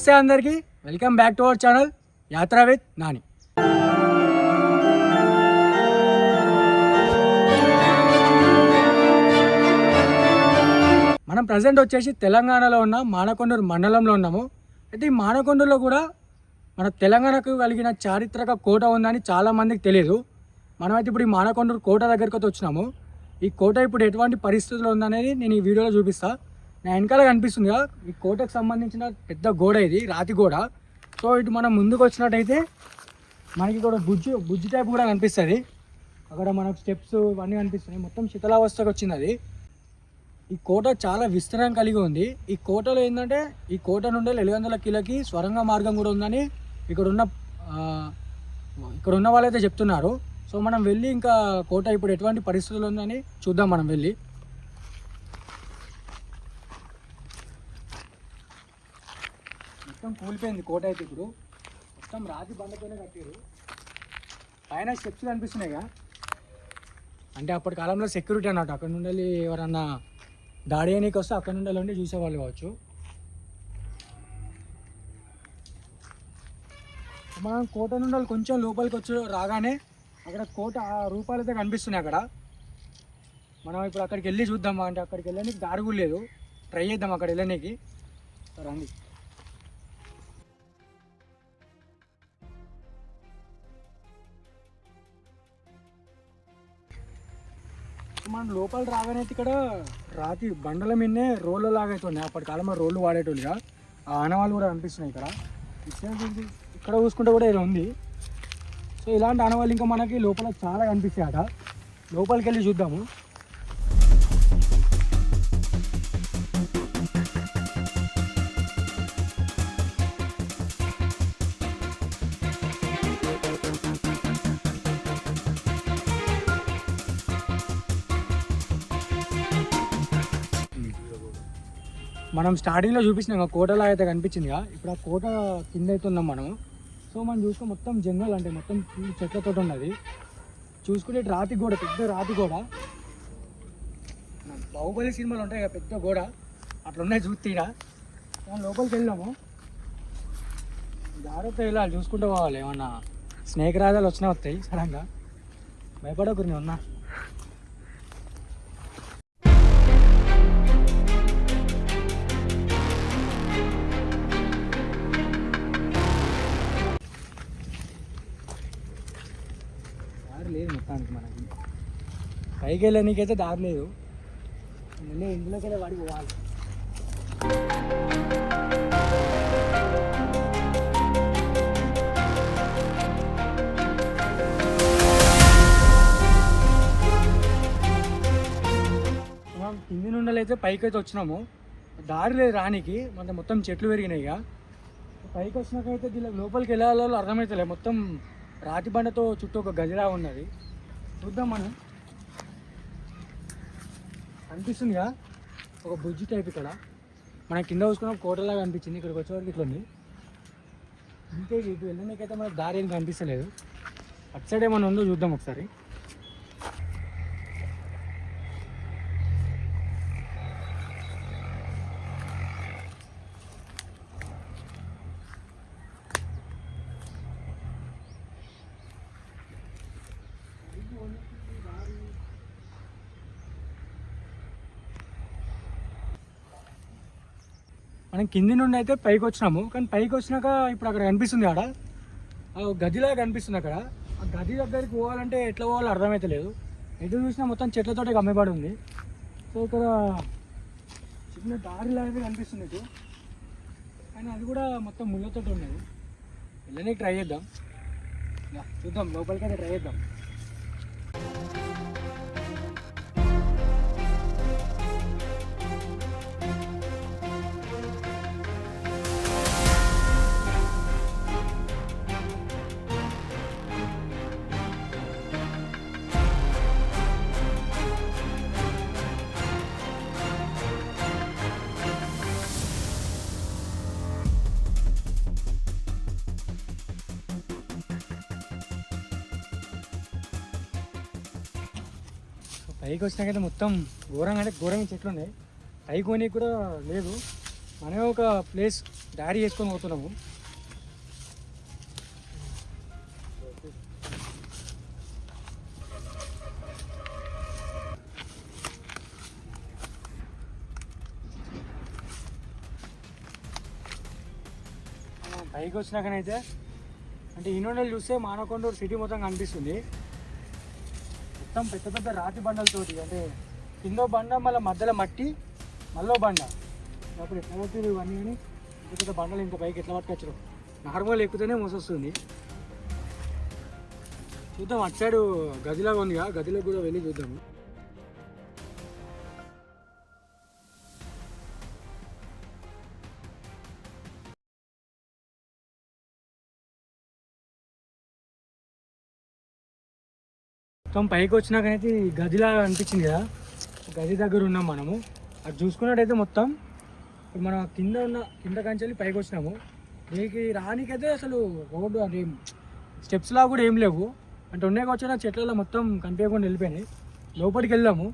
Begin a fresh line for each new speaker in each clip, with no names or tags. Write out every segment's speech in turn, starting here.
నమస్తే అందరికీ. Welcome back to our channel Yatra with Nani మనం ప్రజెంట్ వచ్చేసి తెలంగాణలో ఉన్న మానకొండూరు మండలంలో ఉన్నాము. అయితే ఈ మానకొండూరులో కూడా మన తెలంగాణకు కలిగిన చారిత్రక కోట ఉందని చాలా మందికి తెలియదు మనమైతే ఇప్పుడు ఈ మానకొండూరు కోట దగ్గరికి వచ్చినాము. ఈ కోట ఇప్పుడు ఎటువంటి పరిస్థితుల్లో ఉందనేది నేను ఈ వీడియోలో చూపిస్తాను నా వెనకాల కనిపిస్తుంది కదా ఈ కోటకు సంబంధించిన పెద్ద గోడ ఇది రాతి గోడ. సో ఇటు మనం ముందుకు వచ్చినట్టయితే మనకి ఇక్కడ బుజ్జు బుజ్జు టైప్ కూడా కనిపిస్తుంది. అక్కడ మనకు స్టెప్స్ ఇవన్నీ కనిపిస్తున్నాయి. మొత్తం శిథిలావస్థకు వచ్చింది అది. ఈ కోట చాలా విస్తరం కలిగి ఉంది. ఈ కోటలో ఏంటంటే ఈ కోట నుండి ఎనిమిది వందల కిలోకి స్వరంగ మార్గం కూడా ఉందని ఇక్కడ ఉన్న ఇక్కడ ఉన్న వాళ్ళైతే చెప్తున్నారు. సో మనం వెళ్ళి ఇంకా కోట ఇప్పుడు ఎటువంటి పరిస్థితులు ఉందని చూద్దాం మనం వెళ్ళి. మొత్తం కూలిపోయింది కోట అయితే ఇప్పుడు. మొత్తం రాతి బండపైన కట్టారు పైన స్టెప్స్ కనిపిస్తున్నాయిగా. అంటే అప్పటి కాలంలో సెక్యూరిటీ అన్నట్టు. అక్కడ నుండి ఎవరన్నా దాడి అయ్యకి వస్తే అక్కడ నుండి ఉండి చూసేవాళ్ళు కావచ్చు. మనం కోట నుండి కొంచెం లోపలికి వచ్చి రాగానే అక్కడ కోట ఆ రూపాలు అయితే కనిపిస్తున్నాయి అక్కడ. మనం ఇప్పుడు అక్కడికి వెళ్ళి చూద్దాం అంటే అక్కడికి వెళ్ళడానికి దారి కూడా లేదు. ట్రై చేద్దాం అక్కడ వెళ్ళడానికి. రండి. మనం లోపల రాగానే ఇక్కడ రాతి బండల మీదనే రోళ్ళ లాగా అయితే అప్పటి కాలంలో రోళ్ళు వాడేటోళ్ళుగా. ఆ ఆనవాళ్ళు కూడా కనిపిస్తున్నాయి ఇక్కడ. ఇక్కడ చూసుకుంటే కూడా ఏదో ఉంది. సో ఇలాంటి ఆనవాళ్ళు ఇంకా మనకి లోపల చాలా కనిపిస్తాయి అట లోపలికి వెళ్ళి చూద్దాము. మనం స్టార్టింగ్లో చూపించినాం కోటలా అయితే కనిపించిందిగా. ఇప్పుడు ఆ కోట కింద అయితే ఉన్నాం మనం. సో మనం చూస్తే మొత్తం జంగల్ అంటే మొత్తం చెట్లతో ఉన్నది. చూసుకుంటే రాతి గోడ పెద్ద రాతి గోడ. బాహుబలి సినిమాలు ఉంటాయి కదా పెద్ద గోడ. అట్లా ఉన్నాయి చూస్తీరా మనం లోపలికి వెళ్ళాము. జాగ్రత్త వెళ్ళాలి చూసుకుంటూ పోవాలి. ఏమన్నా స్నేక్ రాజాలు వచ్చినా వస్తాయి సడన్గా భయపడకూరి ఉన్నా. పైకి వెళ్ళనీకైతే దారి లేదు. మళ్ళీ ఇంట్లోకి వెళ్ళి వాడికి పోవాలి. మనం కింది నుండి అయితే పైకి అయితే వచ్చినాము. దారి లేదు రానికి మన మొత్తం చెట్లు పెరిగినాయి ఇక. పైకి వచ్చినాకైతే దీని లోపలికి వెళ్ళాలో అర్థమవుతలే మొత్తం రాతి బండతో చుట్టూ ఒక గదిలా ఉన్నది. చూద్దాం మనం. అనిపిస్తుందిగా. ఒక బుజ్జి టైప్ ఇక్కడ. మనం కింద చూసుకున్న కోటలాగా అనిపించింది ఇక్కడికి వచ్చేవరకు ఇట్లా ఉంది ఇంకే ఇటు వెళ్ళడానికైతే మనకు దారి ఏం కనిపిస్తలేదు. అటు సైడ్ ఏమైనా ఉందో చూద్దాం ఒకసారి. మనం కింది నుండి అయితే పైకి వచ్చినాము. కానీ పైకి వచ్చినాక ఇప్పుడు అక్కడ కనిపిస్తుంది ఆడ. గదిలాగా కనిపిస్తుంది అక్కడ. ఆ గది దగ్గరికి పోవాలంటే ఎట్లా పోవాలో అర్థమైతలేదు ఎటు చూసినా మొత్తం చెట్లతోటి కమ్మబడి ఉంది. సో ఇక్కడ చిన్న దారి లాగా కనిపిస్తుంది ఇటు. కానీ అది కూడా మొత్తం ముళ్ళతో ఉన్నది. వెళ్ళడానికి ట్రై చేద్దాం. చూద్దాం. లోపలికి అయితే ట్రై చేద్దాం. పైకి వచ్చినాకైతే మొత్తం ఘోరంగా అంటే ఘోరంగా చెట్లు ఉన్నాయి పైకి పోనీకి కూడా లేదు. మనమే ఒక ప్లేస్ డారీ చేసుకొని పోతున్నాము. పైకి వచ్చినాకనైతే అంటే ఇన్నోళ్ళు చూస్తే మానకొండూరు సిటీ మొత్తం కనిపిస్తుంది. మొత్తం పెద్ద పెద్ద రాతి బండలతోటి అంటే కిందో బండ మళ్ళీ మధ్యలో మట్టి మళ్ళీ బండ. అప్పుడు ఎట్లా పడుతుంది ఇవన్నీ కానీ పెద్ద పెద్ద బండలు ఇంత పైకి ఎట్లా పట్టుకొచ్చారు? నార్మల్ ఎక్కుతేనే మోసొస్తుంది. చూద్దాం అటు సైడ్ గదిలాగా ఉందిగా గదిలోకి కూడా వెళ్ళి చూద్దాము. మొత్తం పైకి వచ్చినాకనైతే గదిలాగా అనిపించింది కదా. గది దగ్గర ఉన్నాం మనము. అది చూసుకున్నట్టయితే మొత్తం ఇప్పుడు మనం కింద ఉన్న కింద కంచెల్లి పైకి వచ్చినాము. దీనికి రానికైతే అసలు రోడ్డు అంటే స్టెప్స్ లాగా కూడా ఏం లేవు. అంటే ఉన్నాయి వచ్చిన చెట్లలో మొత్తం కనిపించకుండా వెళ్ళిపోయినాయి. లోపలికి వెళ్దాము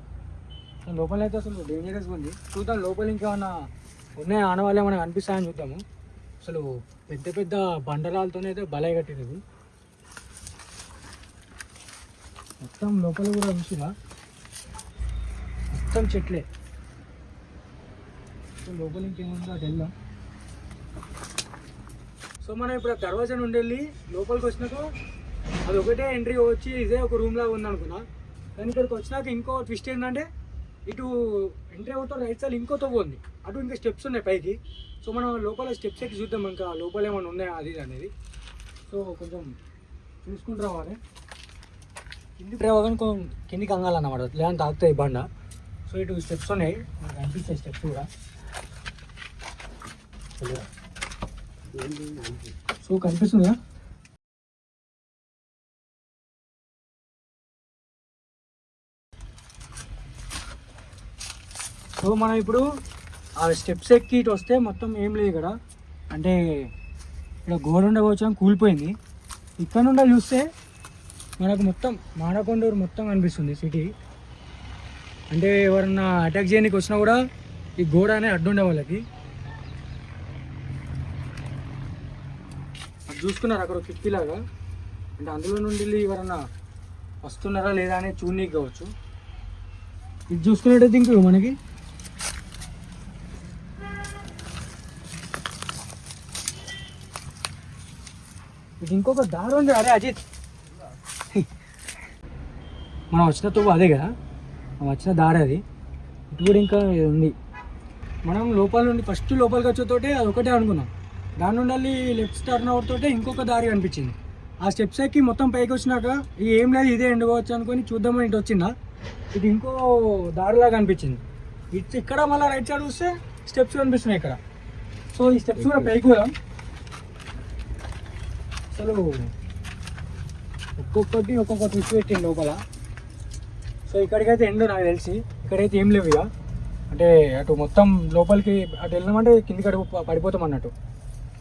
లోపల అయితే అసలు డేంజరస్గా ఉంది. చూద్దాం లోపల ఇంకేమన్నా ఉన్నాయి? ఆనవాళ్ళు ఏమైనా కనిపిస్తాయని చూద్దాము. అసలు పెద్ద పెద్ద బండరాలతోనే అయితే బలై కట్టినది ఇది మొత్తం లోపల కూడా చూసిరా? మొత్తం చెట్లే. సో లోపల ఇంకేముందో? అటు వెళ్దాం. సో మనం ఇప్పుడు ఆ దర్వాజా నుండి వెళ్ళి లోపలికి వచ్చినాక అది ఒకటే ఎంట్రీ వచ్చి ఇదే ఒక రూమ్ లాగా ఉంది అనుకున్నా కానీ ఇక్కడికి వచ్చినాక ఇంకో ట్విస్ట్ ఏంటంటే ఇటు ఎంట్రీ అవుతా రైట్ సైడ్ ఇంకో తవ్వు ఉంది. అటు ఇంకా స్టెప్స్ ఉన్నాయి పైకి. సో మనం లోపల స్టెప్స్ ఎక్కి చూద్దాం ఇంకా లోపల ఏమైనా ఉన్నాయా అది అనేది. సో కొంచెం చూసుకుంటాం రావాలి. కిందికి రావగానే కొంచెం కిందికి అంగాలన్నమాట లేదంటే తాగుతాయి బండ. సో ఇటు స్టెప్స్ ఉన్నాయి. మనకు అనిపిస్తాయి స్టెప్స్ కూడా. సో కనిపిస్తుందా సో మనం ఇప్పుడు ఆ స్టెప్స్ ఎక్కి ఇటు వస్తే మొత్తం ఏం లేదు ఇక్కడ. అంటే ఇక్కడ గోడ ఉండవచ్చు కూలిపోయింది. ఇక్కడ నుండి చూస్తే మనకు మొత్తం మానకొండూరు మొత్తం కనిపిస్తుంది సిటీ. అంటే ఎవరన్నా అటాక్ చేయడానికి వచ్చినా కూడా ఈ గోడ అనేది అడ్డుండే వాళ్ళకి. అది చూసుకున్నారు అక్కడ కిటికీ అంటే అందులో నుండి వెళ్ళి ఎవరన్నా వస్తున్నారా లేదా అని చూడనీకి కావచ్చు. ఇది చూసుకున్నట్టయితే ఇంకో మనకి. ఇది ఇంకొక దారి ఉంది. అరే అజిత్. మనం వచ్చిన తువ్వు అదే కదా. మనం వచ్చిన దారి అది. ఇటు కూడా ఇంకా ఉంది. మనం లోపల నుండి ఫస్ట్ లోపలికి వచ్చేతోటే అది ఒకటే అనుకున్నాం. దాని నుండి లెఫ్ట్ టర్న్ అవుట్ తోటే ఇంకొక దారి కనిపించింది. ఆ స్టెప్స్ ఎక్కి మొత్తం పైకి వచ్చినాక ఇది ఏం లేదు ఇదే ఎండుకోవచ్చు అనుకొని చూద్దామని ఇటు వచ్చిందా. ఇది ఇంకో దారిలాగా కనిపించింది. ఇటు ఇక్కడ మళ్ళీ రైట్ సైడ్ చూస్తే స్టెప్స్ కనిపిస్తున్నాయి ఇక్కడ. సో ఈ స్టెప్స్ కూడా పైకి పోదాం. అసలు ఒక్కొక్కటి ఒక్కొక్క ట్విస్ట్ పెట్టింది లోపల. సో ఇక్కడికైతే ఎండు నాకు తెలిసి. ఇక్కడైతే ఏం లేవు ఇక. అంటే అటు మొత్తం లోపలికి అటు వెళ్ళామంటే కిందికి అడుగు పడిపోతాం అన్నట్టు.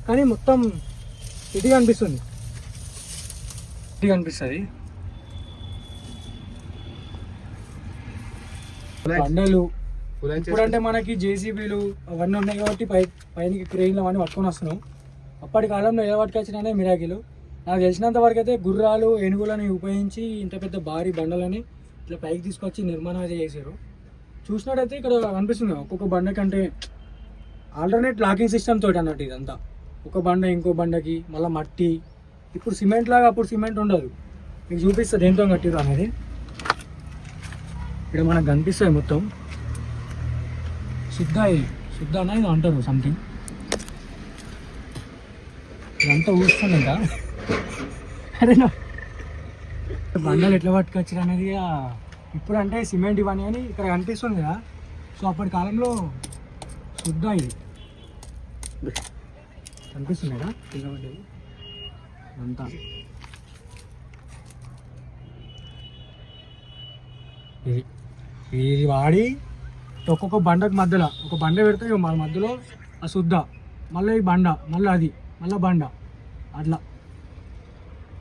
కానీ మొత్తం ఇది కనిపిస్తుంది. ఇది కనిపిస్తుంది. బండలు. ఇప్పుడంటే మనకి జేసీబీలు అవన్నీ ఉన్నాయి కాబట్టి పై పైన క్రెయిన్లు అవన్నీ పట్టుకొని వస్తున్నాం. అప్పటి కాలంలో ఎలా పట్టుకొచ్చినా మిరాకిలు. నాకు తెలిసినంత వరకు అయితే గుర్రాలు ఏనుగులని ఉపయోగించి ఇంత పెద్ద భారీ బండలని ఇట్లా పైకి తీసుకొచ్చి నిర్మాణం అయితే చేశారు. చూసినట్టయితే ఇక్కడ అనిపిస్తుంది ఒక్కొక్క బండ కంటే ఆల్టర్నేట్ లాకింగ్ సిస్టమ్ తోటి అన్నట్టు ఇదంతా. ఒక బండ ఇంకో బండకి మళ్ళీ మట్టి. ఇప్పుడు సిమెంట్ లాగా అప్పుడు సిమెంట్ ఉండదు. మీకు చూపిస్తుంది దేంతో కట్టిరు అనేది. ఇక్కడ మనకు కనిపిస్తాయి మొత్తం. శుద్ధ శుద్ధ ఇది అంటారు సంథింగ్ ఇదంతా ఊస్తుంది ఇంకా అదేనా బండలు ఎట్లా పట్టుకొచ్చారు అనేది ఇప్పుడు అంటే సిమెంట్ ఇవన్నీ అని ఇక్కడ కనిపిస్తుంది కదా. సో అప్పటి కాలంలో శుద్ధ ఇది. కనిపిస్తుంది కదా? కింద అంతా ఇది. ఇది వాడి ఒక్కొక్క బండకు మధ్యలో ఒక బండ పెడితే మన మధ్యలో ఆ శుద్ధ. మళ్ళీ ఈ బండ మళ్ళీ అది మళ్ళీ బండ. అట్లా.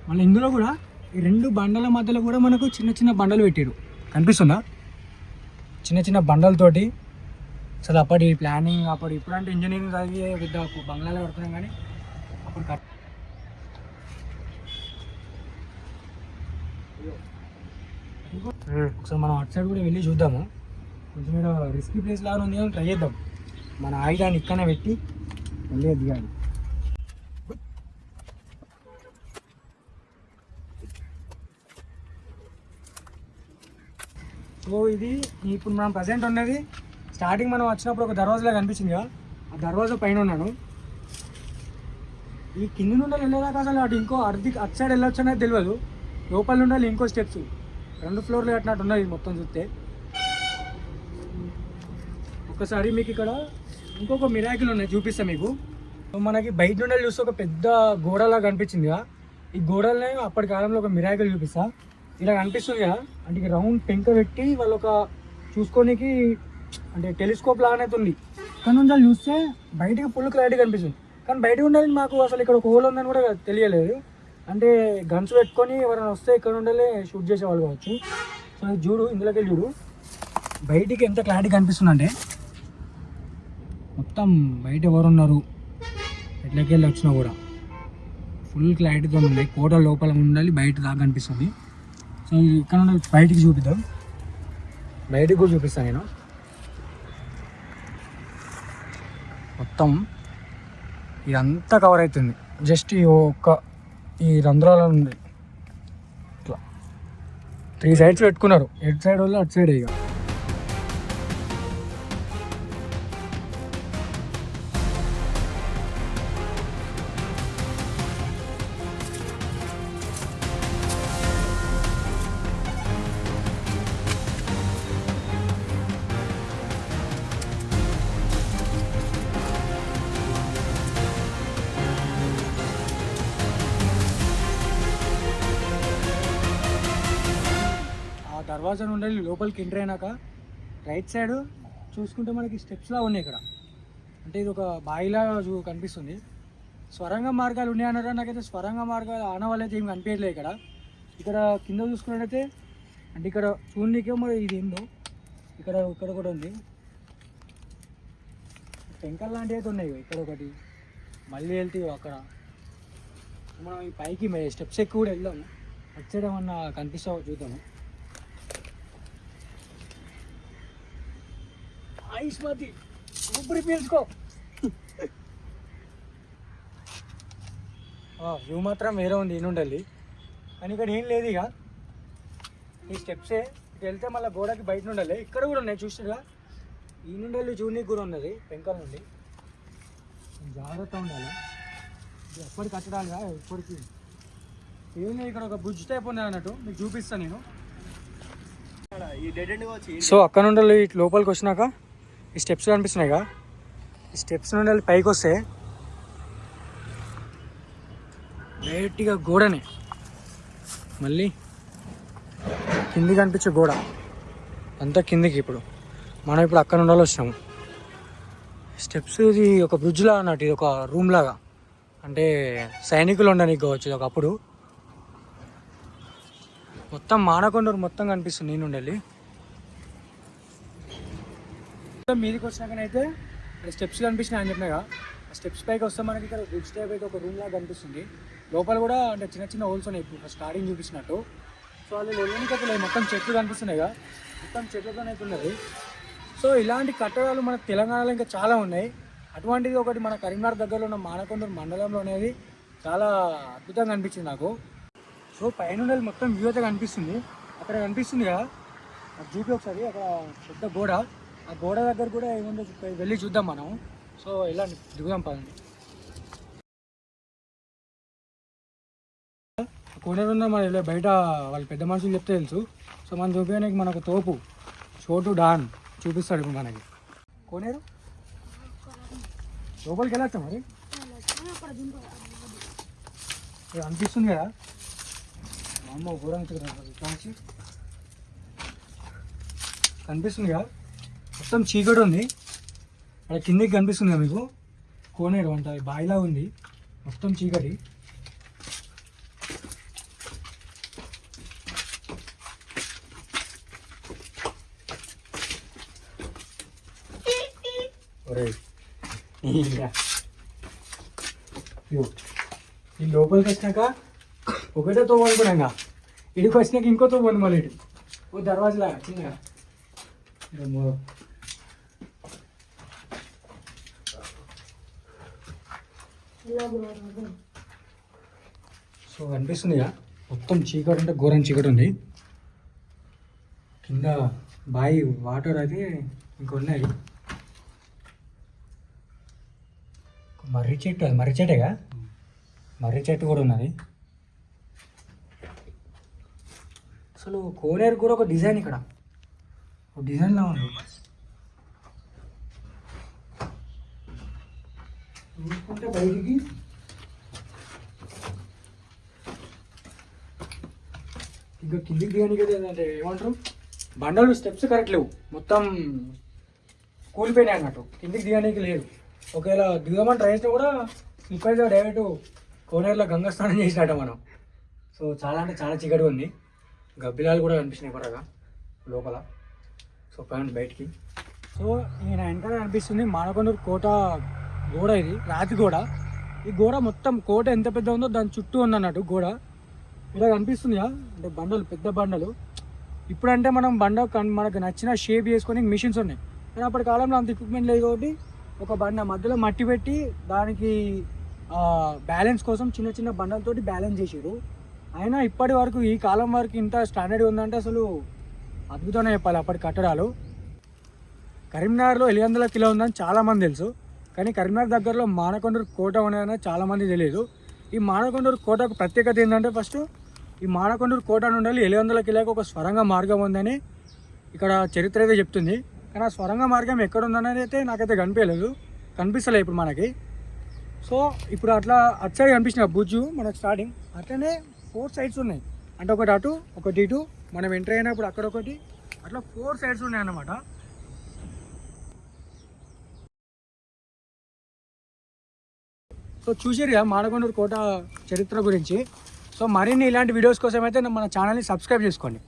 మళ్ళీ ఇందులో కూడా ఈ రెండు బండల మధ్యలో కూడా మనకు చిన్న చిన్న బండలు పెట్టారు. కనిపిస్తుందా? చిన్న చిన్న బండలతోటి. అసలు అప్పటి ప్లానింగ్ అప్పుడు ఇప్పుడంటే ఇంజనీరింగ్ చదివి పెద్ద బంగ్లాలో కడుతున్నాం కానీ అప్పుడు కట్ ఒకసారి మనం అటు సైడ్ కూడా వెళ్ళి చూద్దాము. కొంచెం ఇక్కడ రిస్కీ ప్లేస్ లాగా ఉంది కానీ ట్రై చేద్దాం. మన ఆయుధాన్ని ఇక్కడనే పెట్టి మళ్ళీ దిగాలి సో ఇది ఇప్పుడు మనం ప్రజెంట్ ఉన్నది. స్టార్టింగ్ మనం వచ్చినప్పుడు ఒక దర్వాజలో కనిపించింది కదా. ఆ దర్వాజా పైన ఉన్నాను. ఈ కింది నుండి వెళ్ళేదాకా అసలు అటు ఇంకో అర్ధి అటు సైడ్ వెళ్ళొచ్చు అనేది తెలియదు లోపల నుండి ఇంకో స్టెప్స్ రెండు ఫ్లోర్లు కట్టినట్టు ఉన్నది మొత్తం చూస్తే. ఒకసారి మీకు ఇక్కడ ఇంకొక మిరాకిల్ ఉన్నాయి చూపిస్తాను మీకు. సో మనకి బయట నుండి చూస్తే ఒక పెద్ద గోడలా కనిపించింది కదా. ఈ గోడలనే అప్పటి కాలంలో ఒక మిరాకిల్ చూపిస్తా. ఇలా కనిపిస్తుంది కదా. అంటే రౌండ్ పెంక పెట్టి వాళ్ళు ఒక చూసుకోనికి అంటే టెలిస్కోప్ లాగానే ఉంది. కానీ ఉండాలి చూస్తే బయటకి ఫుల్ క్లారిటీ కనిపిస్తుంది. కానీ బయట ఉండాలి మాకు అసలు ఇక్కడ ఒక హోల్ ఉందని కూడా తెలియలేదు. అంటే గన్స్ పెట్టుకొని ఎవరైనా వస్తే ఇక్కడ ఉండాలి షూట్ చేసేవాళ్ళు కావచ్చు. సో చూడు ఇందులోకి వెళ్ళి చూడు. బయటికి ఎంత క్లారిటీ కనిపిస్తుంది అంటే మొత్తం బయట ఎవరు ఉన్నారు? వచ్చినా కూడా. ఫుల్ క్లారిటీతో ఉన్నాయి. కోట లోపల ఉండాలి బయట దాకా కనిపిస్తుంది. సో ఇక్కడ నుండి బయటికి చూపిద్దాం. బయటికి కూడా చూపిస్తాను నేను. మొత్తం ఇదంతా కవర్ అవుతుంది. జస్ట్ ఈ ఒక్క ఈ రంధ్రాల నుండి. ఇట్లా. త్రీ సైడ్స్ పెట్టుకున్నారు. ఎటు సైడ్ వాళ్ళు అటు సైడ్ ఇక. దర్వాజా నుండి లోపలికి ఎంటర్ అయినాక రైట్ సైడ్ చూసుకుంటే మనకి స్టెప్స్లా ఉన్నాయి ఇక్కడ. అంటే ఇది ఒక బాయిలా చూ కనిపిస్తుంది. స్వరంగ మార్గాలు ఉన్నాయన్నారా నాకైతే స్వరంగ మార్గాలు ఆనవాళ్ళు అయితే ఏమి కనిపించలేదు ఇక్కడ. ఇక్కడ కింద చూసుకున్నట్టయితే అంటే ఇక్కడ చూడనీకే మరి ఇది ఏందో. ఇక్కడ ఇక్కడ కూడా ఉంది. టెంకల్ లాంటివి అయితే ఉన్నాయి. ఇక్కడ ఒకటి మళ్ళీ వెళ్తే అక్కడ. మనం ఈ పైకి స్టెప్స్ ఎక్కువ కూడా వెళ్దాము వచ్చేయడం అన్న కనిపిస్తావో చూద్దాము. ఐస్మతి ఊపిరి పీల్చుకో. వ్యూ మాత్రం వేరే ఉంది ఈనుండాలి కానీ ఇక్కడ ఏం లేదు ఇక. ఈ స్టెప్సే ఇటు వెళ్తే మళ్ళీ గోడకి బయట ఉండాలి. ఇక్కడ కూడా ఉన్నాయి చూసారా ఈ నుండి జూనికి కూడా ఉన్నది పెంకల నుండి జాగ్రత్త ఉండాలి. ఇది ఎప్పటికి కట్టడాలిగా ఎప్పటికి. ఏం ఇక్కడ ఒక బ్రిడ్జ్ టైప్ ఉంది అన్నట్టు మీకు చూపిస్తాను నేను. సో అక్కడ నుండి ఇటు లోపలికి వచ్చినాక. ఈ స్టెప్స్ కనిపిస్తున్నాయిగా. ఈ స్టెప్స్ నుండి వెళ్ళి పైకి వస్తే డైరెక్ట్గా గోడనే మళ్ళీ కింది కనిపించే గోడ. అంతా కిందికి ఇప్పుడు. మనం ఇప్పుడు అక్కడ ఉండాలి వచ్చినాము స్టెప్స్ ఇది ఒక బ్రిడ్జ్ లాగా అన్నట్టు ఇది ఒక రూమ్ లాగా. అంటే సైనికులు ఉండడానికి కావచ్చు ఇది ఒకప్పుడు. మొత్తం మానకొండూరు మొత్తం కనిపిస్తుంది నేను ఉండాలి మీదకి వచ్చినాకనైతే ఇక్కడ స్టెప్స్ కనిపించినాయి అని చెప్పినాగా ఆ స్టెప్స్ పైకి వస్తే మనకి ఇక్కడ బ్రిడ్జ్ టైప్ అయితే ఒక రూమ్ లాగా కనిపిస్తుంది. లోపల కూడా అంటే చిన్న చిన్న హోల్స్ ఉన్నాయి. ఇప్పుడు స్టార్టింగ్ చూపించినట్టు. సో వాళ్ళు వెళ్ళినప్పుడు మొత్తం చెట్లు కనిపిస్తున్నాయి కదా. మొత్తం చెట్లతోనే అయితే ఉన్నది. సో ఇలాంటి కట్టడాలు మన తెలంగాణలో ఇంకా చాలా ఉన్నాయి. అటువంటిది ఒకటి మన కరీంనగర్ దగ్గరలో ఉన్న మానకొండూరు మండలంలో అనేది చాలా అద్భుతంగా అనిపించింది నాకు. సో పైన మొత్తం వ్యూ అయితే కనిపిస్తుంది. అక్కడ కనిపిస్తుంది కదా. చూపి ఒకసారి అక్కడ పెద్ద గోడ. ఆ గోడ దగ్గర కూడా ఏముందో వెళ్ళి చూద్దాం మనం. సో ఇలా దిగుదాం పదండి. కోనేరు ఉందా మరి? ఇలా బయట వాళ్ళు పెద్ద మనుషులు చెప్తే తెలుసు. సో మనం చూపించడానికి మనకు తోపు. చోటు డాన్. చూపిస్తాడు ఇప్పుడు మనకి. కోనేరు? లోపలికి వెళ్ళొచ్చా మరి? అనిపిస్తుంది కదా. మా అమ్మ ఘోరంగా కనిపిస్తుంది కదా. మొత్తం చీకటి ఉంది. అక్కడ కిందకి కనిపిస్తుంది కదా మీకు? కోనేరు అంట బాయిలా ఉంది. మొత్తం చీకటి. ఈ లోపలికి వచ్చినాక ఒకటే తో అనుకున్నాగా. ఇడికి వచ్చినాక ఇంకో తో పోను మళ్ళీ ఓ దర్వాజలాగా చిన్నగా. సో కనిపిస్తుందిగా మొత్తం చీకటి అంటే ఘోరం చీకటి ఉంది. కింద బాయి వాటర్ అయితే ఇంకొన్నాయి. మర్రి చెట్టు అది మర్రి చెట్టేగా? మర్రి చెట్టు కూడా ఉన్నది. అసలు కోనేరు కూడా ఒక డిజైన్ ఇక్కడ. ఒక డిజైన్లా ఉంది. చూసుకుంటే బయటికి. ఇంకా కిందికి దిగడానికి ఏంటంటే ఏమంటారు? బండలు స్టెప్స్ కరెక్ట్ లేవు. మొత్తం కూలిపోయినాయి అన్నట్టు. కిందికి దిగడానికి లేదు. ఒకవేళ దిగమని ట్రై చేసినా కూడా స్లిప్ అయితే డైరెక్ట్ కోనేరులో గంగా స్నానం చేసినట్ట మనం. సో చాలా అంటే చాలా చీకటిగా ఉంది. గబ్బిలాలు కూడా కనిపిస్తున్నాయి పరగా లోపల. సో పైన బయటికి. సో నేను వెనకాల కనిపిస్తుంది మానకొండూరు కోట గోడ ఇది రాతి గోడ. ఈ గోడ మొత్తం కోట ఎంత పెద్ద ఉందో దాని చుట్టూ ఉంది అన్నట్టు గోడ. ఇలా కనిపిస్తుందిగా అంటే బండలు పెద్ద బండలు. ఇప్పుడంటే మనం బండ మనకు నచ్చిన షేప్ చేసుకొని మిషన్స్ ఉన్నాయి. కానీ అప్పటి కాలంలో అంత ఎక్విప్మెంట్ లేదు కాబట్టి ఒక బండ మధ్యలో మట్టి పెట్టి దానికి బ్యాలెన్స్ కోసం చిన్న చిన్న బండలతోటి బ్యాలెన్స్ చేసారు అయినా ఇప్పటి వరకు ఈ కాలం వరకు ఇంత స్టాండర్డ్ ఉందంటే అసలు అద్భుతంగా చెప్పాలి అప్పటి కట్టడాలు. కరీంనగర్లో ఎనిమిది వందల కిలో ఉందని చాలామంది తెలుసు. కానీ కరీంనగర్ దగ్గరలో మానకొండూరు కోట ఉన్నాయని చాలామంది తెలియదు ఈ మానకొండూరు కోటకు ప్రత్యేకత ఏంటంటే ఫస్ట్ ఈ మానకొండూరు కోట నుండి ఎనిమిది వందల కిలోకి ఒక స్వరంగ మార్గం ఉందని ఇక్కడ చరిత్ర అయితే చెప్తుంది. కానీ ఆ స్వరంగ మార్గం ఎక్కడ ఉందని అయితే నాకైతే కనిపించలేదు. కనిపిస్తలేదు ఇప్పుడు మనకి. సో ఇప్పుడు అట్లా అటు సైడ్ కనిపించిన బుజ్జు మనకు స్టార్టింగ్ అట్లనే ఫోర్ సైడ్స్ ఉన్నాయి. అంటే ఒకటి అటు ఒకటి ఇటు. మనం ఎంటర్ అయినప్పుడు అక్కడ ఒకటి. అట్లా ఫోర్ సైడ్స్ ఉన్నాయి అన్నమాట. సో చూసారుగా మానకొండూరు కోట చరిత్ర గురించి. సో మరిన్ని ఇలాంటి వీడియోస్ కోసం అయితే మన ఛానల్ని సబ్స్క్రైబ్ చేసుకోండి.